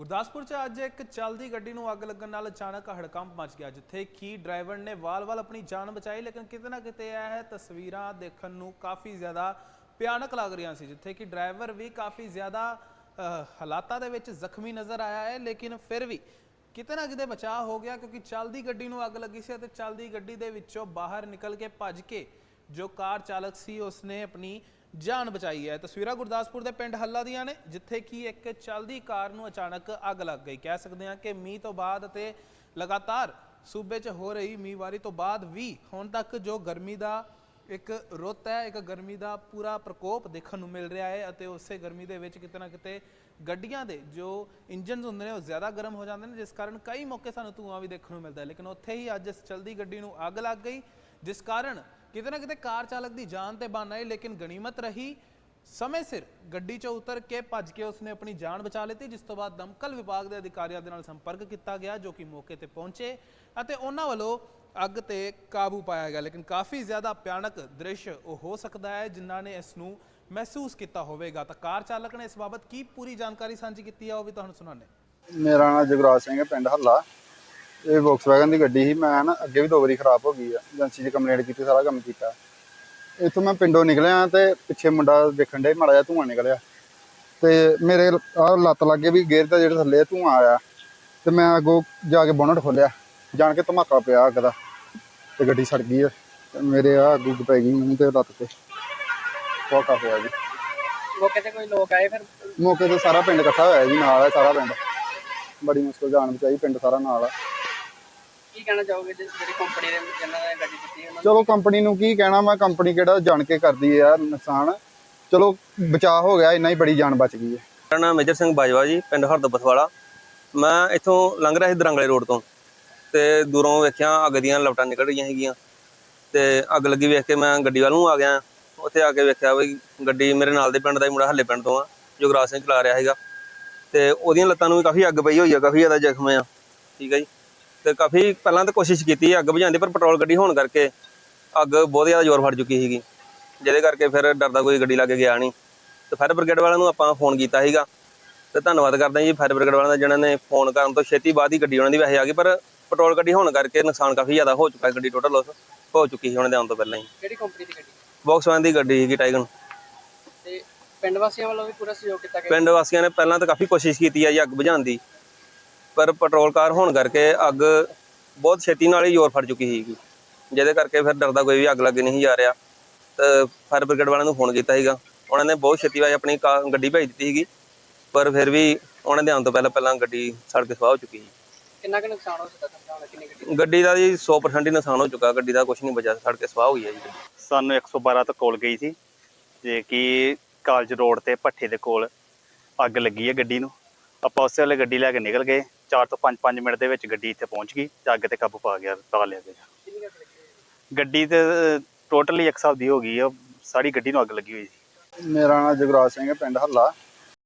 ਗੁਰਦਾਸਪੁਰ 'ਚ ਅੱਜ ਇੱਕ ਚੱਲਦੀ ਗੱਡੀ ਨੂੰ ਅੱਗ ਲੱਗਣ ਨਾਲ ਅਚਾਨਕ ਹੜਕੰਪ ਮਚ ਗਿਆ, ਜਿੱਥੇ ਕਿ ਡਰਾਈਵਰ ਨੇ ਵਾਲ-ਵਾਲ ਆਪਣੀ ਜਾਨ ਬਚਾਈ, ਲੇਕਿਨ ਕਿਤੇ ਨਾ ਕਿਤੇ ਇਹ ਤਸਵੀਰਾਂ ਦੇਖਣ ਨੂੰ ਕਾਫੀ ਜ਼ਿਆਦਾ ਭਿਆਨਕ ਲੱਗ ਰਹੀਆਂ ਸੀ, ਜਿੱਥੇ ਕਿ ਡਰਾਈਵਰ ਵੀ ਕਾਫੀ ਜ਼ਿਆਦਾ ਹਾਲਾਤਾਂ ਦੇ ਵਿੱਚ ਜ਼ਖਮੀ ਨਜ਼ਰ ਆਇਆ ਹੈ, ਲੇਕਿਨ ਫਿਰ ਵੀ ਕਿਤੇ ਨਾ ਕਿਤੇ ਬਚਾਅ ਹੋ ਗਿਆ, ਕਿਉਂਕਿ ਚੱਲਦੀ ਗੱਡੀ ਨੂੰ ਅੱਗ ਲੱਗੀ ਸੀ ਅਤੇ ਚੱਲਦੀ ਗੱਡੀ ਦੇ ਵਿੱਚੋਂ ਬਾਹਰ ਨਿਕਲ ਕੇ ਭੱਜ ਕੇ ਜੋ ਕਾਰ ਚਾਲਕ ਸੀ, ਉਸਨੇ ਆਪਣੀ ਜਾਨ ਬਚਾਈ ਹੈ। ਤਸਵੀਰਾਂ ਗੁਰਦਾਸਪੁਰ ਦੇ ਪਿੰਡ ਹੱਲਾ ਦੀਆਂ ਨੇ, ਜਿੱਥੇ ਕਿ ਇੱਕ ਚੱਲਦੀ ਕਾਰ ਨੂੰ ਅਚਾਨਕ ਅੱਗ ਲੱਗ ਗਈ। ਕਹਿ ਸਕਦੇ ਹਾਂ ਕਿ ਮੀਂਹ ਤੋਂ ਬਾਅਦ ਅਤੇ ਲਗਾਤਾਰ ਸੂਬੇ 'ਚ ਹੋ ਰਹੀ ਮੀਂਹਵਾਰੀ ਤੋਂ ਬਾਅਦ ਵੀ ਹੁਣ ਤੱਕ ਜੋ ਗਰਮੀ ਦਾ ਇੱਕ ਰੁੱਤ ਹੈ, ਇੱਕ ਗਰਮੀ ਦਾ ਪੂਰਾ ਪ੍ਰਕੋਪ ਦੇਖਣ ਨੂੰ ਮਿਲ ਰਿਹਾ ਹੈ ਅਤੇ ਉਸੇ ਗਰਮੀ ਦੇ ਵਿੱਚ ਕਿਤੇ ਨਾ ਕਿਤੇ ਗੱਡੀਆਂ ਦੇ ਜੋ ਇੰਜਨਸ ਹੁੰਦੇ ਨੇ, ਉਹ ਜ਼ਿਆਦਾ ਗਰਮ ਹੋ ਜਾਂਦੇ ਨੇ, ਜਿਸ ਕਾਰਨ ਕਈ ਮੌਕੇ ਸਾਨੂੰ ਧੂਆਂ ਵੀ ਦੇਖਣ ਨੂੰ ਮਿਲਦਾ ਹੈ। ਲੇਕਿਨ ਉੱਥੇ ਹੀ ਅੱਜ ਇਸ ਚਲਦੀ ਗੱਡੀ ਨੂੰ ਅੱਗ ਲੱਗ ਗਈ, ਜਿਸ ਕਾਰਨ ਕਿਤੇ ਨਾ ਕਿਤੇ ਕਾਰ ਚਾਲਕ ਦੀ ਜਾਨ ਤੇ ਬਣ ਆਈ, ਲੇਕਿਨ ਗਨੀਮਤ ਰਹੀ। ਸਮੇਂ ਸਿਰ ਗੱਡੀ 'ਚੋਂ ਉਤਰ ਕੇ ਭੱਜ ਕੇ ਉਸਨੇ ਆਪਣੀ ਜਾਨ ਬਚਾ ਲਈ ਜਿਸ ਤੋਂ ਬਾਅਦ ਦਮਕਲ ਵਿਭਾਗ ਦੇ ਅਧਿਕਾਰੀਆਂ ਦੇ ਨਾਲ ਸੰਪਰਕ ਕੀਤਾ ਗਿਆ, ਜੋ ਕਿ ਮੌਕੇ ਤੇ ਪਹੁੰਚੇ ਅਤੇ ਉਹਨਾਂ ਵੱਲੋਂ ਅੱਗ ਤੇ ਕਾਬੂ ਪਾਇਆ ਗਿਆ। ਲੇਕਿਨ ਕਾਫੀ ਜ਼ਿਆਦਾ ਭਿਆਨਕ ਦ੍ਰਿਸ਼ ਉਹ ਹੋ ਸਕਦਾ ਹੈ, ਜਿਨ੍ਹਾਂ ਨੇ ਇਸ ਨੂੰ ਮਹਿਸੂਸ ਕੀਤਾ ਹੋਵੇਗਾ। ਤਾਂ ਕਾਰ ਚਾਲਕ ਨੇ ਇਸ ਬਾਬਤ ਕੀ ਪੂਰੀ ਜਾਣਕਾਰੀ ਸਾਂਝੀ ਕੀਤੀ ਹੈ ਉਹ ਵੀ ਤੁਹਾਨੂੰ ਸੁਣਾਉਂਦੇ ਮੇਰਾ ਨਾਮ ਜਗਰਾਜ ਸਿੰਘ ਹੈ, ਪਿੰਡ ਹੱਲਾ। ਇਹ ਵੋਕਸਵੈਗਨ ਦੀ ਗੱਡੀ ਸੀ ਮੈਂ ਨਾ ਅੱਗੇ ਵੀ ਦੋ ਵਾਰੀ ਖਰਾਬ ਹੋ ਗਈ ਆ। ਏਜੰਸੀ 'ਚ ਕੰਪਲੇਂਟ ਕੀਤੀ ਸਾਰਾ ਕੰਮ ਕੀਤਾ। ਇੱਥੋਂ ਮੈਂ ਪਿੰਡੋਂ ਨਿਕਲਿਆ ਤੇ ਪਿੱਛੇ ਮੁੰਡਾ ਦੇਖਣ ਦੇ ਮਾੜਾ ਜਿਹਾ ਧੂੰਆਂ ਨਿਕਲਿਆ। ਤੇ ਮੇਰੇ ਆਹ ਲੱਤ ਲੱਗੇ ਵੀ ਗੇਅਰ ਦਾ ਜਿਹੜਾ ਥੱਲੇ ਧੂੰਆਂ ਆਇਆ। ਤੇ ਮੈਂ ਅੱਗੋਂ ਜਾ ਕੇ ਬੋਨਟ ਖੋਲਿਆ ਜਾਣ ਕੇ ਧਮਾਕਾ ਪਿਆ ਅੱਗ ਦਾ। ਤੇ ਗੱਡੀ ਸੜ ਗਈ ਆ। ਤੇ ਮੇਰੇ ਆ ਅੱਗ ਉੱਗ ਪੈ ਗਈ ਮੂੰਹ ਤੇ ਲੱਤ ਤੇ। ਧੋਕਾ ਪਿਆ ਜੀ। ਮੌਕੇ ਤੇ ਕੋਈ ਲੋਕ ਆਏ ਫਿਰ? ਮੌਕੇ ਤੇ ਸਾਰਾ ਪਿੰਡ ਇਕੱਠਾ ਹੋਇਆ ਜੀ ਨਾਲ ਹੈ ਸਾਰਾ ਪਿੰਡ। ਬੜੀ ਮੁਸ਼ਕਲ ਜਾਣ ਬਚਾਈ ਪਿੰਡ ਸਾਰਾ ਨਾਲ ਆ। ਕੀ ਕਹਿਣਾ ਚਾਹੋਗੇ ਜਿ- ਜਿਹੜੀ ਕੰਪਨੀ ਦੇ ਜਿਨ੍ਹਾਂ ਨੇ ਗੱਡੀ ਦਿੱਤੀ ਉਹਨਾਂ ਚਲੋ ਕੰਪਨੀ ਨੂੰ ਕੀ ਕਹਿਣਾ ਮੈਂ ਕੰਪਨੀ ਕਿਹੜਾ ਜਾਣ ਕੇ ਕਰਦੀ ਹੈ ਨੁਕਸਾਨ। ਚਲੋ ਬਚਾਅ ਹੋ ਗਿਆ ਇੰਨਾ ਹੀ ਬੜੀ ਜਾਨ ਬਚ ਗਈ ਹੈ। ਮੇਰਾ ਨਾਮ ਮੇਜਰ ਸਿੰਘ ਬਾਜਵਾ ਜੀ ਪਿੰਡ ਹਰਦਬਤ ਵਾਲਾ ਮੈਂ ਇੱਥੋਂ ਲੰਘ ਰਿਹਾ ਸੀ ਦਰੰਗਲੇ ਰੋਡ ਤੋਂ ਤੇ ਦੂਰੋਂ ਵੇਖਿਆ ਅੱਗ ਦੀਆਂ ਲਪਟਾਂ ਨਿਕਲ ਰਹੀਆਂ ਹੈਗੀਆਂ ਤੇ ਅੱਗ ਲੱਗੀ ਵੇਖ ਕੇ ਮੈਂ ਗੱਡੀ ਵੱਲ ਨੂੰ ਆ ਗਿਆ। ਉੱਥੇ ਆ ਕੇ ਵੇਖਿਆ ਵੀ ਗੱਡੀ ਮੇਰੇ ਨਾਲ ਦੇ ਪਿੰਡ ਦਾ ਹੀ ਮੁੰਡਾ ਹੱਲੇ ਪਿੰਡ ਤੋਂ ਆ ਜੁਗਰਾਜ ਸਿੰਘ ਚਲਾ ਰਿਹਾ ਹੈਗਾ ਤੇ ਉਹਦੀਆਂ ਲੱਤਾਂ ਨੂੰ ਵੀ ਕਾਫੀ ਅੱਗ ਪਈ ਹੋਈ ਆ ਕਾਫੀ ਜ਼ਿਆਦਾ ਜ਼ਖਮ ਆ। ਠੀਕ ਹੈ ਜੀ। ਤੇ ਕਾਫੀ ਪਹਿਲਾਂ ਤਾਂ ਕੋਸ਼ਿਸ਼ ਕੀਤੀ ਅੱਗ ਬੁਝਾਉਣ ਦੀ ਪਰ ਪੈਟਰੋਲ ਗੱਡੀ ਹੋਣ ਕਰਕੇ ਅੱਗ ਬਹੁਤ ਜ਼ਿਆਦਾ ਜ਼ੋਰ ਫੜ ਚੁੱਕੀ ਸੀਗੀ। ਜਿਹਦੇ ਕਰਕੇ ਫਿਰ ਡਰਦਾ ਕੋਈ ਗੱਡੀ ਲਾਗੇ ਗਿਆ ਨਹੀਂ। ਤੇ ਫਾਇਰ ਬ੍ਰਿਗੇਡ ਵਾਲਿਆਂ ਨੂੰ ਆਪਾਂ ਫੋਨ ਕੀਤਾ ਸੀਗਾ। ਤੇ ਧੰਨਵਾਦ ਕਰਦੇ ਹਾਂ ਜੀ ਫਾਇਰ ਬ੍ਰਿਗੇਡ ਵਾਲਿਆਂ ਦਾ ਜਿਨ੍ਹਾਂ ਨੇ ਫੋਨ ਕਰਨ ਤੋਂ ਛੇਤੀ ਬਾਅਦ ਹੀ ਗੱਡੀ ਉਹਨਾਂ ਦੀ ਵੈਸੇ ਆ ਗਈ ਪਰ ਪੈਟਰੋਲ ਗੱਡੀ ਹੋਣ ਕਰਕੇ ਨੁਕਸਾਨ ਕਾਫੀ ਜ਼ਿਆਦਾ ਹੋ ਚੁੱਕਾ ਹੈ ਗੱਡੀ ਟੋਟਲ ਲੋਸ ਹੋ ਚੁੱਕੀ ਸੀ ਉਹਨਾਂ ਦੇ ਆਉਣ ਤੋਂ ਪਹਿਲਾਂ ਹੀ। ਕਿਹੜੀ ਕੰਪਨੀ ਦੀ ਗੱਡੀ? ਵੌਕਸਵੈਨ ਦੀ ਗੱਡੀ ਸੀਗੀ ਟਾਈਗਨ ਤੇ ਪਿੰਡ ਵਾਸੀਆਂ ਵੱਲੋਂ ਵੀ ਪੂਰਾ ਸਹਿਯੋਗ ਕੀਤਾ ਗਿਆ? ਪਿੰਡ ਵਾਸੀਆਂ ਨੇ ਪਹਿਲਾਂ ਤਾਂ ਕਾਫੀ ਕੋਸ਼ਿਸ਼ ਕੀਤੀ ਹੈ ਜੀ ਅੱਗ ਬੁਝਾਉਣ ਦੀ। ਪਰ ਪੈਟਰੋਲ ਕਾਰ ਹੋਣ ਕਰਕੇ ਅੱਗ ਬਹੁਤ ਛੇਤੀ ਨਾਲ ਹੀ ਜ਼ੋਰ ਫੜ ਚੁੱਕੀ ਸੀਗੀ। ਜਿਹਦੇ ਕਰਕੇ ਫਿਰ ਡਰਦਾ ਕੋਈ ਵੀ ਅੱਗ ਲੱਗ ਨਹੀਂ ਜਾ ਰਿਹਾ। ਤੇ ਫਾਇਰ ਬ੍ਰਿਗੇਡ ਵਾਲਿਆਂ ਨੂੰ ਫੋਨ ਕੀਤਾ ਸੀਗਾ। ਉਹਨਾਂ ਨੇ ਬਹੁਤ ਛੇਤੀ ਵਾਜ ਆਪਣੀ ਕਾ- ਗੱਡੀ ਭੇਜ ਦਿੱਤੀ ਸੀਗੀ। ਪਰ ਫਿਰ ਵੀ ਉਹਨਾਂ ਦੇ ਆਉਣ ਤੋਂ ਪਹਿਲਾਂ ਪਹਿਲਾਂ ਗੱਡੀ ਸੜ ਕੇ ਸਵਾਹ ਹੋ ਚੁੱਕੀ ਸੀ। ਕਿੰਨਾ ਕੁ ਨੁਕਸਾਨ ਹੋ ਸਕਦਾ ਸਮਝਾਉਣਾ ਕਿੰਨੀ ਗੱਡੀ? ਗੱਡੀ ਦਾ ਜੀ 100% ਹੀ ਨੁਕਸਾਨ ਹੋ ਚੁੱਕਾ। ਗੱਡੀ ਦਾ ਕੁਝ ਨਹੀਂ ਬਚਿਆ ਸੜ ਕੇ ਸਵਾਹ ਹੋਈ ਹੈ ਜੀ। ਗੱਡੀ। ਸਾਨੂੰ 112 ਤੋਂ ਕਾਲ ਗਈ ਸੀ। ਜੇ ਕਿ ਕਾਲਜ ਰੋਡ ਤੇ ਭੱਠੇ ਦੇ ਕੋਲ ਅੱਗ ਲੱਗੀ ਹੈ ਗੱਡੀ ਨੂੰ। ਆਪਾਂ ਉਸੇ ਵੇਲੇ ਗੱਡੀ ਲੈ ਕੇ ਨਿਕਲ ਗਏ। 4 ਤੋਂ 5-5 ਮਿੰਟ ਦੇ ਵਿੱਚ ਗੱਡੀ ਇੱਥੇ ਪਹੁੰਚ ਗਈ ਤੇ ਅੱਗ ਤੇ ਕਾਬੂ ਪਾ ਗਿਆ, ਪਾ ਲਿਆ ਗਿਆ। ਗੱਡੀ ਤੇ ਟੋਟਲੀ ਇੱਕ ਹਿਸਾਬ ਦੀ ਹੋ ਗਈ ਆ, ਸਾਰੀ ਗੱਡੀ ਨੂੰ ਅੱਗ ਲੱਗੀ ਹੋਈ ਸੀ। ਮੇਰਾ ਨਾਮ ਜਗਰਾਜ ਸਿੰਘ ਹੈ, ਪਿੰਡ ਹੱਲਾ।